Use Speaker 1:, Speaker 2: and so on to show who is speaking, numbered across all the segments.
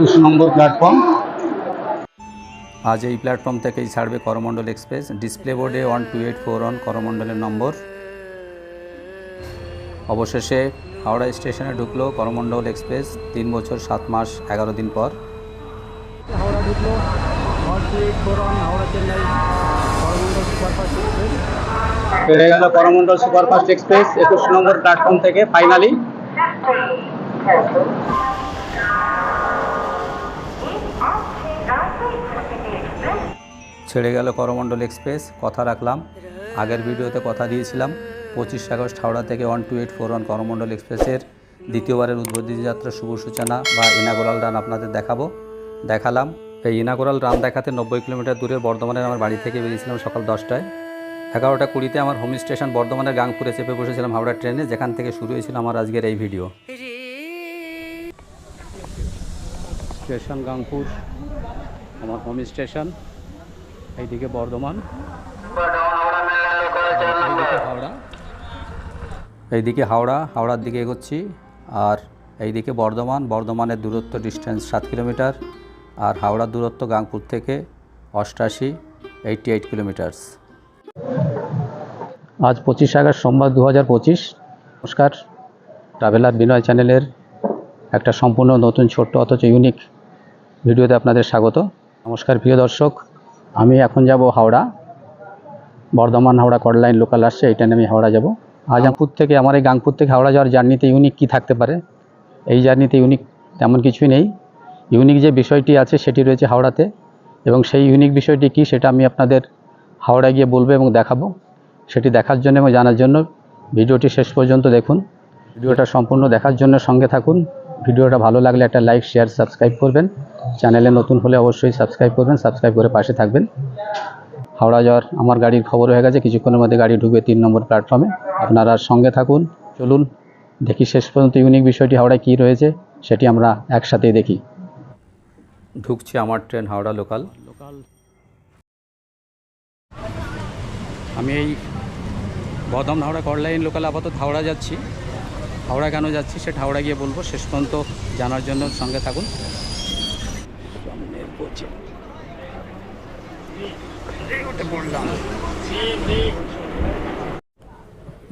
Speaker 1: একুশ নম্বর প্ল্যাটফর্ম
Speaker 2: আজ এই প্ল্যাটফর্ম থেকেই ছাড়বে করমণ্ডল এক্সপ্রেস ডিসপ্লে বোর্ডে one two eight four one করমণ্ডলের নম্বর। অবশেষে হাওড়া স্টেশনে ঢুকলো করমণ্ডল এক্সপ্রেস তিন বছর সাত মাস এগারো দিন পর।
Speaker 3: হাওড়া ঢুকলো one two eight four one Howrah Chennai Coromandel superfast express.
Speaker 1: পেরে গেল করমণ্ডল সুপারফাস্ট এক্সপ্রেস একুশ নম্বর প্ল্যাটফর্ম থেকে ফাইনালি
Speaker 2: ছেড়ে গেল করমণ্ডল এক্সপ্রেস, কথা রাখলাম। আগের ভিডিওতে কথা দিয়েছিলাম, পঁচিশ আগস্ট হাওড়া থেকে one two eight four one Coromandel এক্সপ্রেসের দ্বিতীয়বারের উদ্বোধনী যাত্রা শুভ সূচনা বা ইনাগোরাল রান আপনাদের দেখাবো। দেখালাম, এই ইনাগোরাল রান দেখাতে নব্বই কিলোমিটার দূরে বর্ধমানের আমার বাড়ি থেকে বেরিয়েছিলাম সকাল দশটায়। এগারোটা কুড়িতে আমার হোম স্টেশন বর্ধমানের গাংপুরে চেপে বসেছিলাম হাওড়া ট্রেনে, যেখান থেকে শুরু হয়েছিল আমার আজকের এই ভিডিও। স্টেশন গাংপুর, আমার হোম স্টেশন এইদিকে বর্ধমান। হাওড়া এইদিকে হাওড়া, হাওড়ার দিকে এগোচ্ছি। আর এইদিকে বর্ধমান, বর্ধমানের দূরত্ব ডিস্টেন্স সাত কিলোমিটার আর হাওড়ার দূরত্ব গাংপুর থেকে অষ্টাশি এইটটি এইট কিলোমিটার্স আজ পঁচিশ আগস্ট সোমবার দু হাজার পঁচিশ। নমস্কার। ট্রাভেলার বিনয় চ্যানেলের একটা সম্পূর্ণ নতুন, ছোট্ট অথচ ইউনিক ভিডিওতে আপনাদের স্বাগত। নমস্কার প্রিয় দর্শক। আমি এখন যাব Howrah. Bardhaman Howrah chord line local আসছে এই ট্রেনে আমি হাওড়া যাব। আজামপুর থেকে আমার এই গাংপুর থেকে হাওড়া যাওয়ার জার্নিতে ইউনিক কী থাকতে পারে? এই জার্নিতে ইউনিক তেমন কিছুই নেই। ইউনিক যে বিষয়টি আছে সেটি রয়েছে হাওড়াতে এবং সেই ইউনিক বিষয়টি কী সেটা আমি আপনাদের হাওড়া গিয়ে বলব এবং দেখাবো। সেটি দেখার জন্য এবং জানার জন্য ভিডিওটি শেষ পর্যন্ত দেখুন। ভিডিওটা সম্পূর্ণ দেখার জন্য সঙ্গে থাকুন। ভিডিওটা ভালো লাগলে একটা লাইক শেয়ার সাবস্ক্রাইব করবেন। চ্যানেলে নতুন হলে অবশ্যই সাবস্ক্রাইব করবেন সাবস্ক্রাইব করে পাশে থাকবেন। হাওড়া যাওয়ার আমার গাড়ির খবর হয়ে গেছে, কিছুক্ষণের মধ্যে গাড়ি ঢুকবে তিন নম্বর প্ল্যাটফর্মে আপনারা সঙ্গে থাকুন, চলুন, দেখি শেষ পর্যন্ত ইউনিক বিষয়টি হাওড়ায় কী রয়েছে, সেটি আমরা একসাথেই দেখি। ঢুকছে আমার ট্রেন হাওড়া লোকাল
Speaker 3: লোকাল
Speaker 2: আমি এই বদম হাওড়া কর লাইন লোকাল আপাতত হাওড়া যাচ্ছি। হাওড়া কেন যাচ্ছি সেটা হাওড়া গিয়ে বলব। শেষ পর্যন্ত জানার জন্য সঙ্গে থাকুন।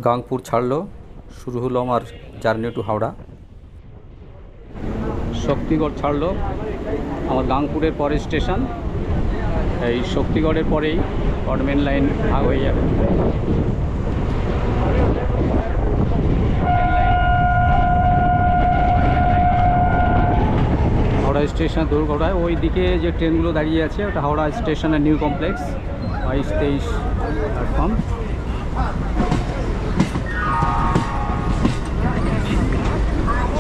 Speaker 2: গাংপুর ছাড়লো। শুরু হলো আমার জার্নি টু হাওড়া। শক্তিগড় ছাড়লো। আমার গাংপুরের পরের স্টেশন। এই শক্তিগড়ের পরেই গভর্নমেন্ট লাইন ভাগ হয়ে যাবে। হাওড়া স্টেশন দুর্গড়ায় ওই দিকে যে ট্রেনগুলো দাঁড়িয়ে আছে, ওটা হাওড়া স্টেশনের নিউ কমপ্লেক্স, বাইশ তেইশ প্ল্যাটফর্ম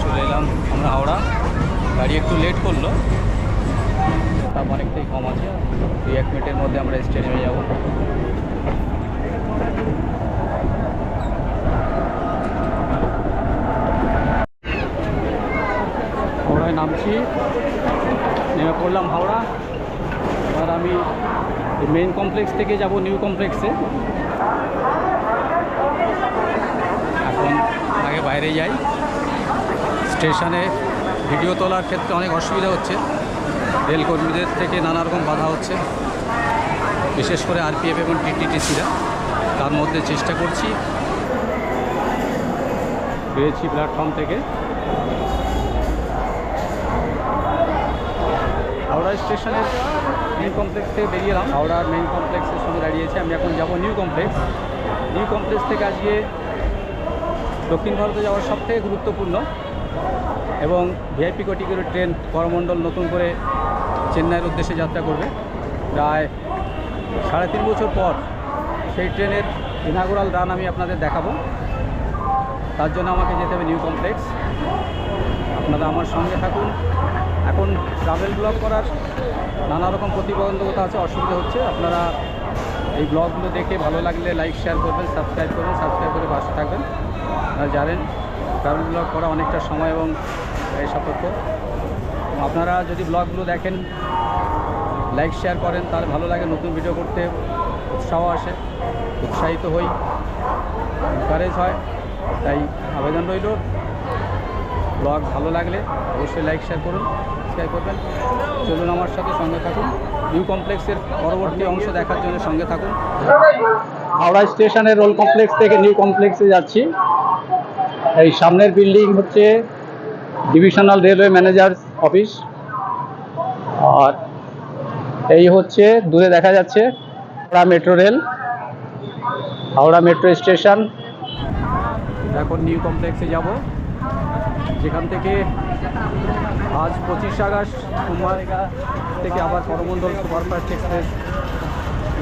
Speaker 2: চলে এলাম আমরা হাওড়া। গাড়ি একটু লেট করল। তাপ অনেকটাই কম আছে। দুই এক মিনিটের মধ্যে আমরা স্টেশনে যাব। নামছি। পড়লাম হাওড়া। এবার আমি মেন কমপ্লেক্স থেকে যাব নিউ কমপ্লেক্সে এখন আগে বাইরে যাই। স্টেশনে ভিডিও তোলার ক্ষেত্রে অনেক অসুবিধা হচ্ছে। রেলকর্মীদের থেকে নানা রকম বাধা হচ্ছে। বিশেষ করে আরপিএফ এবং টিটিটিসিরা তার মধ্যে চেষ্টা করছি। পেয়েছি প্ল্যাটফর্ম থেকে। স্টেশনের মেন কমপ্লেক্স থেকে বেরিয়ে এলাম। হাওড়ার মেন কমপ্লেক্সের সঙ্গে দাঁড়িয়েছে। আমি এখন যাব নিউ কমপ্লেক্স নিউ কমপ্লেক্স থেকে আজকে দক্ষিণ ভারতে যাওয়ার সবথেকে গুরুত্বপূর্ণ এবং ভিআইপি কোটিকের ট্রেন করমণ্ডল নতুন করে চেন্নাইয়ের উদ্দেশ্যে যাত্রা করবে। প্রায় সাড়ে তিন বছর পর সেই ট্রেনের ইনাগুরাল রান আমি আপনাদের দেখাবো। তার জন্য আমাকে যেতে হবে নিউ কমপ্লেক্স আপনারা আমার সঙ্গে থাকুন। এখন ট্রাভেল ব্লগ করার নানা রকম প্রতিবন্ধকতা আছে, অসুবিধা হচ্ছে। আপনারা এই ব্লগগুলো দেখে ভালো লাগলে লাইক শেয়ার করবেন সাবস্ক্রাইব করবেন সাবস্ক্রাইব করে পাশে থাকবেন। আপনারা জানেন ট্রাভেল ব্লগ করা অনেকটা সময় এবং এই সাপেক্ষ। আপনারা যদি ব্লগগুলো দেখেন লাইক শেয়ার করেন, তাহলে ভালো লাগে, নতুন ভিডিও করতে উৎসাহ আসে, উৎসাহিত হই। এনকারেজ হয়, তাই আবেদন রইল। ব্লগ ভালো লাগলে অবশ্যই লাইক শেয়ার করুন সাবস্ক্রাইব করবেন। চলুন আমার সাথে সঙ্গে থাকুন। নিউ কমপ্লেক্সের পরবর্তী অংশ দেখার জন্য সঙ্গে থাকুন।
Speaker 1: হাওড়া স্টেশনের রোল কমপ্লেক্স থেকে নিউ কমপ্লেক্সে যাচ্ছি। এই সামনের বিল্ডিং হচ্ছে ডিভিশনাল রেলওয়ে ম্যানেজার অফিস আর এই হচ্ছে, দূরে দেখা যাচ্ছে Howrah metro rail Howrah metro station
Speaker 2: এখন নিউ কমপ্লেক্সে যাব। যেখান থেকে আজ পঁচিশ আগস্ট সোমবার থেকে আবার করমণ্ডল সুপারফাস্ট এক্সপ্রেস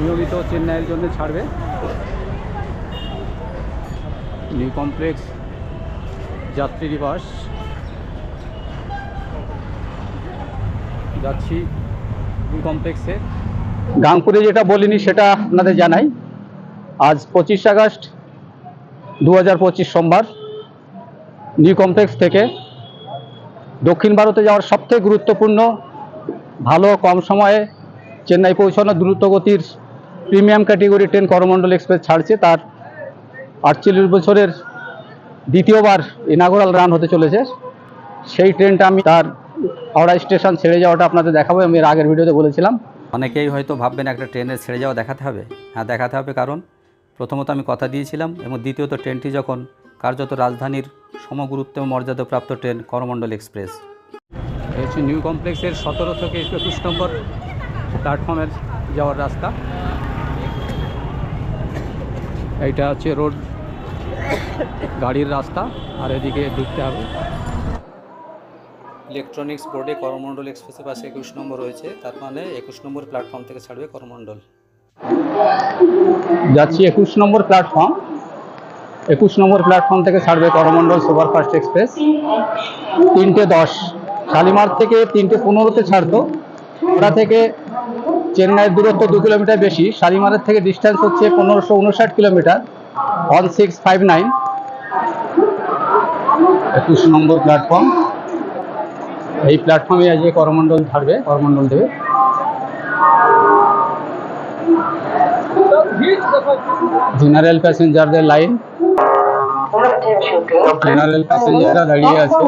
Speaker 2: নিয়মিত চেন্নাইয়ের জন্য ছাড়বে। নিউ কমপ্লেক্স যাত্রী নিবাস যাচ্ছি নিউ কমপ্লেক্সে।
Speaker 1: গাংপুরে যেটা বলিনি সেটা আপনাদের জানাই। আজ পঁচিশ আগস্ট দু হাজার পঁচিশ সোমবার। নিউ কমপ্লেক্স থেকে দক্ষিণ ভারতে যাওয়ার সবথেকে গুরুত্বপূর্ণ, ভালো কম সময়ে চেন্নাই পৌঁছানো দ্রুতগতির premium category train Coromandel express ছাড়ছে। তার আটচল্লিশ বছরের দ্বিতীয়বার ইনাগোরাল রান হতে চলেছে। সেই ট্রেনটা আমি তার হাওড়া স্টেশন ছেড়ে যাওয়াটা আপনাদের দেখাবো। আমি এর আগের ভিডিওতে বলেছিলাম।
Speaker 2: অনেকেই হয়তো ভাববেন একটা ট্রেনের ছেড়ে যাওয়া দেখাতে হবে। হ্যাঁ দেখাতে হবে কারণ প্রথমত আমি কথা দিয়েছিলাম এবং দ্বিতীয়ত ট্রেনটি যখন কার্যত রাজধানীর সমগুরুত্ব মর্যাদাপ্রাপ্ত ট্রেন করমণ্ডল এক্সপ্রেস। এই হচ্ছে নিউ কমপ্লেক্সের সতেরো থেকে একুশ নম্বর প্ল্যাটফর্মের যাওয়ার রাস্তা। এইটা হচ্ছে রোড গাড়ির রাস্তা আর এদিকে ঢুকতে হবে। ইলেকট্রনিক্স বোর্ডে করমণ্ডল এক্সপ্রেসের পাশে একুশ নম্বর রয়েছে তার মানে একুশ নম্বর প্ল্যাটফর্ম থেকে ছাড়বে করমণ্ডল।
Speaker 1: যাচ্ছি একুশ নম্বর প্ল্যাটফর্ম। একুশ নম্বর প্ল্যাটফর্ম থেকে ছাড়বে করমণ্ডল সুপারফাস্ট এক্সপ্রেস। তিনটে দশ। শালিমার থেকে তিনটে পনেরোতে ছাড়তো। ওটা থেকে চেন্নাইয়ের দূরত্ব দু কিলোমিটার বেশি। শালিমারের থেকে ডিস্টেন্স হচ্ছে পনেরোশো উনষাট kilometre. One six five nine একুশ নম্বর প্ল্যাটফর্ম এই প্ল্যাটফর্মে আজকে করমণ্ডল ছাড়বে, করমণ্ডল দেবে। জেনারেল প্যাসেঞ্জারদের লাইন জেনারেল প্যাসেঞ্জাররা দাঁড়িয়ে আছে।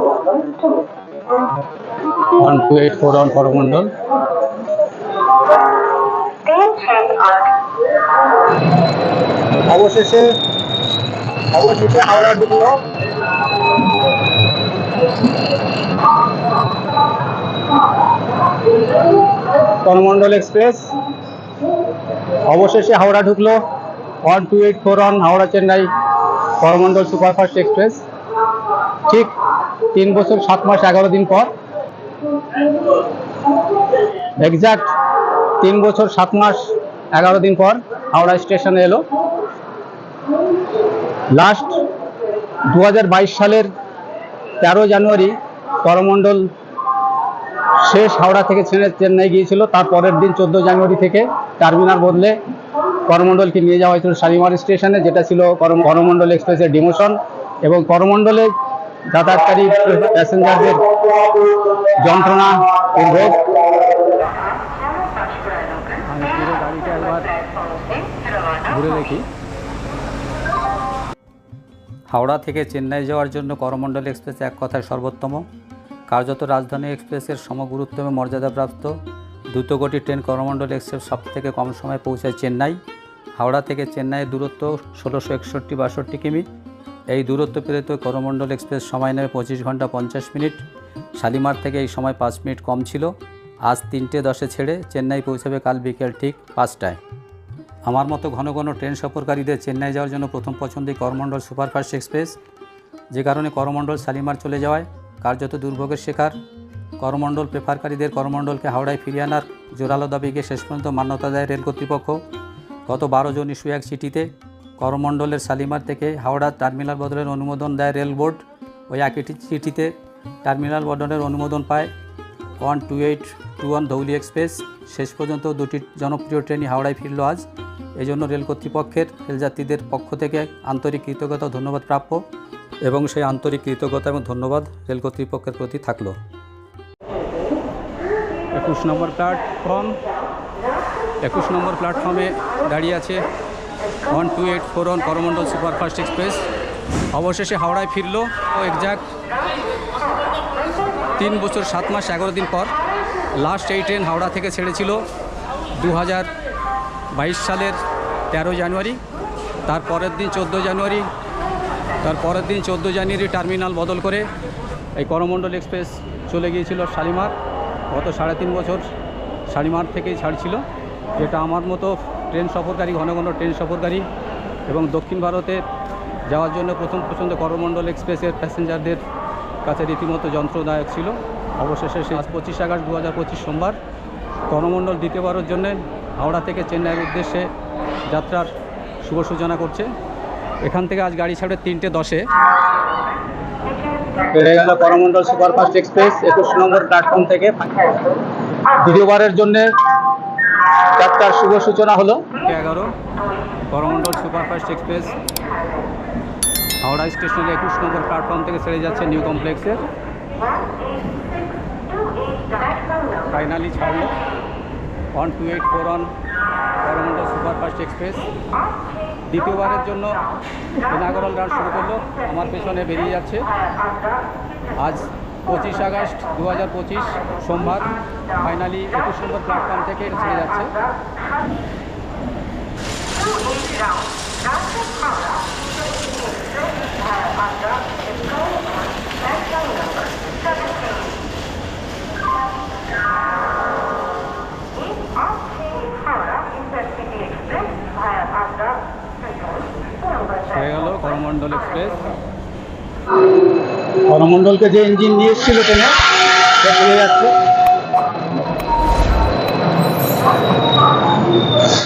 Speaker 1: One two eight four one Coromandel অবশেষে অবশেষে হাওড়া ঢুকলো। করমণ্ডল এক্সপ্রেস অবশেষে হাওড়া ঢুকলো। One two eight four one Howrah Chennai Coromandel superfast express. ঠিক তিন বছর, সাত মাস, এগারো দিন পর। এক্সাক্ট তিন বছর, সাত মাস, এগারো দিন পর হাওড়া স্টেশনে এলো। লাস্ট দু হাজার বাইশ সালের তেরো জানুয়ারি করমণ্ডল শেষ হাওড়া থেকে ছেড়ে চেন্নাই গিয়েছিল। তার পরের দিন চোদ্দ জানুয়ারি থেকে টার্মিনাল বদলে করমণ্ডলকে নিয়ে যাওয়া হয়েছিল শালিমার স্টেশনে, যেটা ছিল করম- করমণ্ডল এক্সপ্রেসের ডিমোশন এবং করমণ্ডলে যাতায়াতকারী প্যাসেঞ্জারদের যন্ত্রণা
Speaker 2: একবার ঘুরে দেখি। হাওড়া থেকে চেন্নাই যাওয়ার জন্য করমণ্ডল এক্সপ্রেস এক কথায় সর্বোত্তম। কার্যত রাজধানী এক্সপ্রেসের সমগুরুত্ব এবং মর্যাদাপ্রাপ্ত। দ্রুতগতি ট্রেন করমণ্ডল এক্সপ্রেস সব থেকে কম সময়ে পৌঁছায় চেন্নাই। হাওড়া থেকে চেন্নাইয়ের দূরত্ব ষোলোশো একষট্টি বাষট্টি কিমি। এই দূরত্ব পেরোতে করমণ্ডল এক্সপ্রেস সময় নেবে পঁচিশ ঘণ্টা পঞ্চাশ মিনিট। শালিমার থেকে এই সময় পাঁচ মিনিট কম ছিল। আজ তিনটে দশে ছেড়ে চেন্নাই পৌঁছাবে কাল বিকেল ঠিক পাঁচটায়। আমার মতো ঘন ঘন ট্রেন সফরকারীদের চেন্নাই যাওয়ার জন্য প্রথম পছন্দই করমণ্ডল সুপারফাস্ট এক্সপ্রেস। যে কারণে করমণ্ডল শালিমার চলে যাওয়ায় কার্যত দুর্ভোগের শিকার। করমণ্ডল প্রেফারকারীদের করমণ্ডলকে হাওড়ায় ফিরিয়ে আনার জোরালো দাবিকে শেষ পর্যন্ত মান্যতা দেয় রেল কর্তৃপক্ষ। গত বারো জন ইস্যু এক চিঠিতে করমণ্ডলের শালিমার থেকে হাওড়া টার্মিনাল বদলের অনুমোদন দেয় রেল বোর্ড। ওই একই চিঠিতে টার্মিনাল বদলের অনুমোদন পায় one two eight two one Dhauli express. শেষ পর্যন্ত দুটি জনপ্রিয় ট্রেনই হাওড়ায় ফিরল আজ। এজন্য রেল কর্তৃপক্ষের রেলযাত্রীদের পক্ষ থেকে আন্তরিক কৃতজ্ঞতা ধন্যবাদ প্রাপ্য এবং সেই আন্তরিক কৃতজ্ঞতা এবং ধন্যবাদ রেল কর্তৃপক্ষের প্রতি থাকল। একুশ নম্বর প্ল্যাটফর্ম একুশ নম্বর প্ল্যাটফর্মে দাঁড়িয়ে আছে one two eight four one Coromandel superfast express. অবশেষে হাওড়ায় ফিরলো ও এক্সাক্ট তিন বছর সাত মাস এগারো দিন পর লাস্ট এই ট্রেন হাওড়া থেকে ছেড়েছিল দু হাজার বাইশ সালের তেরো জানুয়ারি। তার পরের দিন চোদ্দ জানুয়ারি, তার পরের দিন চোদ্দ জানুয়ারি টার্মিনাল বদল করে এই করমণ্ডল এক্সপ্রেস চলে গিয়েছিল শালিমার। গত সাড়ে তিন বছর শালিমার থেকেই ছাড়ছিল, যেটা আমার মতো ট্রেন সফরকারী, ঘন ঘন ট্রেন সফরকারী এবং দক্ষিণ ভারতে যাওয়ার জন্য প্রথম পছন্দ করমণ্ডল এক্সপ্রেসের প্যাসেঞ্জারদের কাছে রীতিমতো যন্ত্রদায়ক ছিল। অবশেষে সে আজ পঁচিশ আগস্ট দু হাজার পঁচিশ সোমবার করমণ্ডল দ্বিতীয়বারের জন্য হাওড়া থেকে চেন্নাইয়ের উদ্দেশ্যে যাত্রার শুভ সূচনা করছে। এখান থেকে আজ গাড়ি ছাড়বে তিনটে দশে। বেড়ে গেল করমণ্ডল সুপারফাস্ট এক্সপ্রেস একুশ নম্বর প্ল্যাটফর্ম থেকে। দ্বিতীয়বারের জন্যে যাত্রার শুভ সূচনা হলো। এগারো? Coromandel superfast express. হাওড়া স্টেশনের একুশ নম্বর প্ল্যাটফর্ম থেকে ছেড়ে যাচ্ছে নিউ কমপ্লেক্সের ফাইনালি ছাড়লো। One two eight four one Coromandel superfast express. দ্বিতীয়বারের জন্য ইনাগরাল রান শুরু করল। আমার পেছনে বেরিয়ে যাচ্ছে। আজ পঁচিশ আগস্ট দু হাজার পঁচিশ সোমবার ফাইনালি একুশ নম্বর প্ল্যাটফর্ম থেকে ছেড়ে যাচ্ছে। করমণ্ডলকে যে ইঞ্জিন নিয়ে এসেছিল ট্রেনে সে চলে যাচ্ছে।